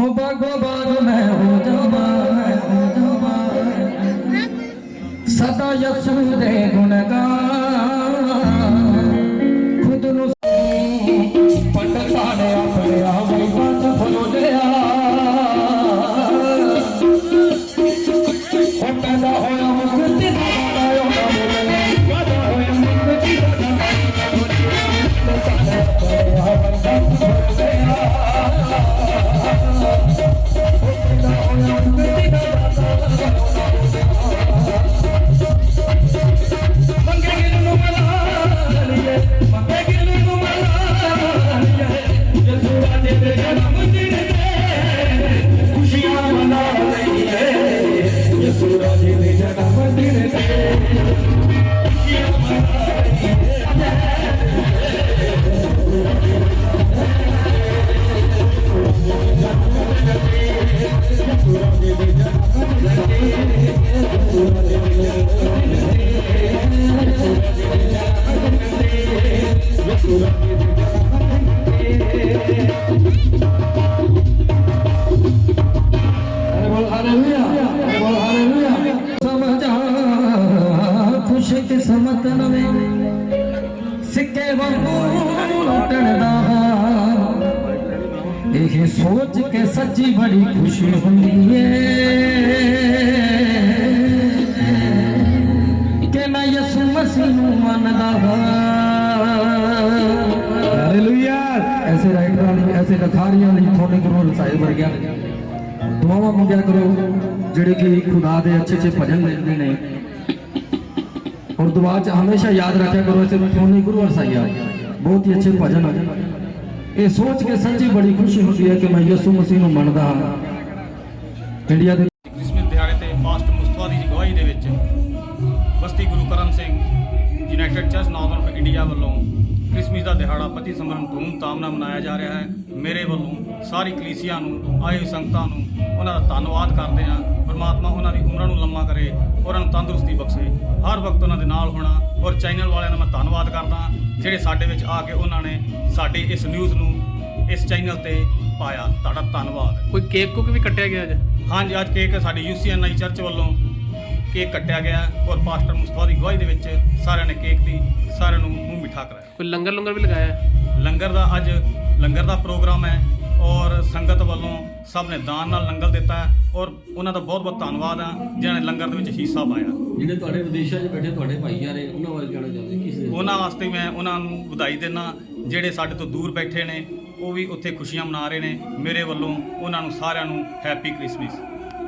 हूँ भगवान मैं हूँ जबा मैं हूँ जबा सदा यसू दे गुणगान खुद नु पटकाने अपने आवई बस फलो दे आ समतन में सिके वटणदा सोच के सच्ची बड़ी खुशी होती है। कि मैं यसु मसीह मनदा ਐਸੇ ਰਾਈਟਰਾਂ ਵਾਲੀ ਐਸੇ ਲਖਾਰੀਆਂ ਵਾਲੀ ਤੁਹਾਡੇ ਗੁਰੂ ਸਾਹਿਬ ਵਰਗਿਆਂ ਦੁਆਵਾਂ ਮੰਗਿਆ ਕਰੋ, ਜਿਹੜੇ ਕਿ ਖੁਦਾ ਦੇ ਅੱਛੇ ਅੱਛੇ ਭਜਨ ਲਿਖਦੇ ਨੇ। ਔਰ ਦੁਆ ਚ ਹਮੇਸ਼ਾ ਯਾਦ ਰੱਖਿਆ ਕਰੋ, ਇਸੇ ਸੋਨੀ ਗੁਰੂ ਅਰਸਾਈਆ ਬਹੁਤ ਹੀ ਅੱਛੇ ਭਜਨ ਹਨ ਇਹ ਸੋਚ ਕੇ ਸੱਚੀ ਬੜੀ ਖੁਸ਼ੀ ਹੁੰਦੀ ਹੈ ਕਿ ਮੈਂ ਯਿਸੂ ਮਸੀਹ ਨੂੰ ਮੰਨਦਾ ਹਾਂ। ਇੰਡੀਆ ਦੇ ਕ੍ਰਿਸਮਸ ਤੇ ਪਾਸਟ ਮੁਸਤਫਾ ਦੀ ਅਗਵਾਈ ਦੇ ਵਿੱਚ Basti Guru Karam Singh united church northern India ਵੱਲੋਂ ਕ੍ਰਿਸਮਸ ਦਾ ਦਿਹਾੜਾ 25 ਸੰਬਰਨ ਧੂਮ-ਧਾਮ ਨਾਲ ਮਨਾਇਆ ਜਾ ਰਿਹਾ ਹੈ। ਮੇਰੇ ਵੱਲੋਂ ਸਾਰੀ ਕਲੀਸਿਆ ਨੂੰ ਆਏ ਸੰਗਤਾਂ ਨੂੰ ਉਹਨਾਂ ਦਾ ਧੰਨਵਾਦ ਕਰਦੇ ਹਾਂ। ਪਰਮਾਤਮਾ ਉਹਨਾਂ ਦੀ ਉਮਰਾਂ ਨੂੰ ਲੰਮਾ ਕਰੇ ਉਹਨਾਂ ਨੂੰ ਤੰਦਰੁਸਤੀ ਬਖਸ਼ੇ। ਹਰ ਵਕਤ ਉਹਨਾਂ ਦੇ ਨਾਲ ਹੋਣਾ ਔਰ ਚੈਨਲ ਵਾਲਿਆਂ ਦਾ ਮੈਂ ਧੰਨਵਾਦ ਕਰਦਾ ਜਿਹੜੇ ਸਾਡੇ ਵਿੱਚ ਆ ਕੇ ਉਹਨਾਂ ਨੇ ਸਾਡੀ ਇਸ ਨਿਊਜ਼ ਨੂੰ ਇਸ ਚੈਨਲ ਤੇ ਪਾਇਆ। ਤੁਹਾਡਾ ਧੰਨਵਾਦ। ਕੋਈ ਕੇਕ ਕੁਕ ਵੀ ਕੱਟਿਆ ਗਿਆ ਅੱਜ? ਹਾਂਜੀ ਅੱਜ ਕੇਕ ਸਾਡੀ ਯੂਸੀਐਨਆਈ ਚਰਚ ਵੱਲੋਂ ਕੇਕ ਕੱਟਿਆ ਗਿਆ ਔਰ ਪਾਸਟਰ ਮੁਸਤਫਾ ਦੀ ਗਵਾਹੀ ਦੇ ਵਿੱਚ ਸਾਰਿਆਂ ਨੇ ਕੇਕ ਦੀ ਸਾਰਿਆਂ ਨੂੰ ਮੂੰਹ ਮਿੱਠਾ ਕਰਾਇਆ। ਕੋਈ ਲੰਗਰ ਲੰਗਰ ਵੀ ਲਗਾਇਆ? ਹੈ? ਲੰਗਰ ਦਾ ਅੱਜ ਲੰਗਰ ਦਾ ਪ੍ਰੋਗਰਾਮ ਹੈ ਔਰ ਸੰਗਤ ਵੱਲੋਂ ਸਭ ਨੇ ਦਾਨ ਨਾਲ ਲੰਗਰ ਦਿੱਤਾ ਹੈ ਔਰ ਉਹਨਾਂ ਦਾ ਬਹੁਤ ਬਹੁਤ ਧੰਨਵਾਦ ਆ ਜਿਨ੍ਹਾਂ ਨੇ ਲੰਗਰ ਦੇ ਵਿੱਚ ਹਿੱਸਾ ਪਾਇਆ। ਜਿਹੜੇ ਤੁਹਾਡੇ ਵਿਦੇਸ਼ਾਂ 'ਚ ਬੈਠੇ ਤੁਹਾਡੇ ਭਾਈਚਾਰੇ ਉਹਨਾਂ ਬਾਰੇ ਕਹਿਣਾ ਚਾਹੁੰਦੇ ਕਿਸ ਦੇ ਉਹਨਾਂ ਵਾਸਤੇ ਮੈਂ ਉਹਨਾਂ ਨੂੰ ਵਧਾਈ ਦਿੰਦਾ ਜਿਹੜੇ ਸਾਡੇ ਤੋਂ ਦੂਰ ਬੈਠੇ ਨੇ ਉਹ ਵੀ ਉੱਥੇ ਖੁਸ਼ੀਆਂ ਮਨਾ ਰਹੇ ਨੇ ਮੇਰੇ ਵੱਲੋਂ ਉਹਨਾਂ ਨੂੰ ਸਾਰਿਆਂ ਨੂੰ ਹੈਪੀ ਕ੍ਰਿਸਮਸ